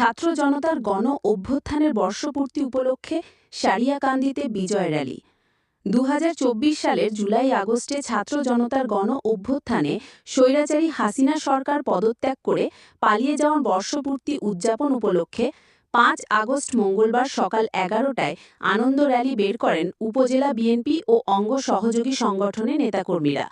ছাত্র জনতার গণ অভ্যুত্থানের বর্ষপূর্তি উপলক্ষে সারিয়াকান্দিতে বিজয় র্যালি। দু হাজার চব্বিশ সালের জুলাই আগস্টে ছাত্র জনতার গণ অভ্যুত্থানে স্বৈরাচারী হাসিনা সরকার পদত্যাগ করে পালিয়ে যাওয়ার বর্ষপূর্তি উদযাপন উপলক্ষে পাঁচ আগস্ট মঙ্গলবার সকাল এগারোটায় আনন্দ র্যালি বের করেন উপজেলা বিএনপি ও অঙ্গ সহযোগী সংগঠনের নেতাকর্মীরা।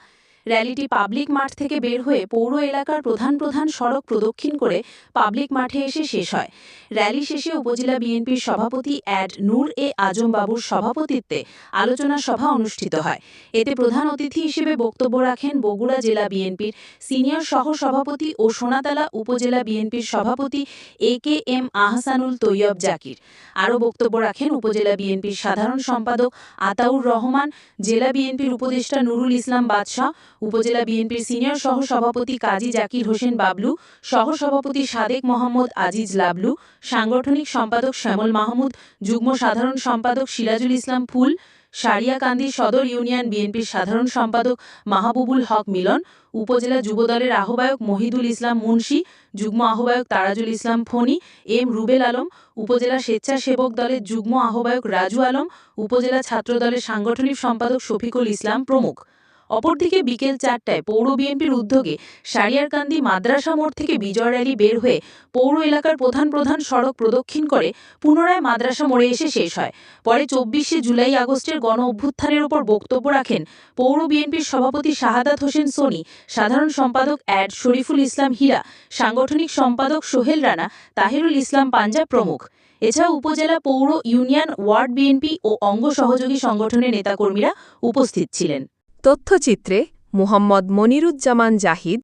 র্যালিটি পাবলিক মাঠ থেকে বের হয়ে পৌর এলাকার প্রধান প্রধান সড়ক প্রদক্ষিণ করে পাবলিক মাঠে এসে শেষ হয়। র্যালি শেষে উপজেলা বিএনপির সভাপতি অ্যাড নূর এ আজম বাবুর সভাপতিত্বে আলোচনা সভা অনুষ্ঠিত হয়। এতে প্রধান অতিথি হিসেবে বক্তব্য রাখেন বগুড়া জেলা বিএনপির সিনিয়র সহ সভাপতি ও সোনাতলা উপজেলা বিএনপির সভাপতি A K M Ahsanul Taiyab Zakir. আরও বক্তব্য রাখেন উপজেলা বিএনপির সাধারণ সম্পাদক আতাউর রহমান, জেলা বিএনপির উপদেষ্টা নুরুল ইসলাম বাদশাহ উপজেলা বিএনপির সিনিয়র সহ সভাপতি কাজী জাকির হোসেন বাবলু সহ সভাপতি সাদেক মোহাম্মদ আজিজ লাবলু, সাংগঠনিক সম্পাদক শ্যামল মাহমুদ, যুগ্ম সাধারণ সম্পাদক সিরাজুল ইসলাম ফুল, সারিয়াকান্দি সদর ইউনিয়ন বিএনপির সাধারণ সম্পাদক মাহবুবুল হক মিলন, উপজেলা যুবদলের আহ্বায়ক মহিদুল ইসলাম মুন্সি, যুগ্ম আহ্বায়ক তারাজুল ইসলাম ফণি, এম রুবেল আলম, উপজেলা স্বেচ্ছাসেবক দলের যুগ্ম আহ্বায়ক রাজু আলম, উপজেলা ছাত্রদলের সাংগঠনিক সম্পাদক শফিকুল ইসলাম প্রমুখ। অপরদিকে বিকেল চারটায় পৌর বিএনপির উদ্যোগে সারিয়ারকান্দি মাদ্রাসা মোড় থেকে বিজয় র্যালি বের হয়ে পৌর এলাকার প্রধান প্রধান সড়ক প্রদক্ষিণ করে পুনরায় মাদ্রাসা মোড়ে এসে শেষ হয়। পরে চব্বিশে জুলাই আগস্টের গণ অভ্যুত্থানের ওপর বক্তব্য রাখেন পৌর বিএনপির সভাপতি শাহাদাত হোসেন সোনি, সাধারণ সম্পাদক অ্যাড শরীফুল ইসলাম হীরা, সাংগঠনিক সম্পাদক সোহেল রানা, তাহিরুল ইসলাম পাঞ্জাব প্রমুখ। এছাড়া উপজেলা পৌর ইউনিয়ন, ওয়ার্ড বিএনপি ও অঙ্গ সহযোগী সংগঠনের নেতাকর্মীরা উপস্থিত ছিলেন। তথ্যচিত্রে মোহাম্মদ মনিরুজ্জামান জাহিদ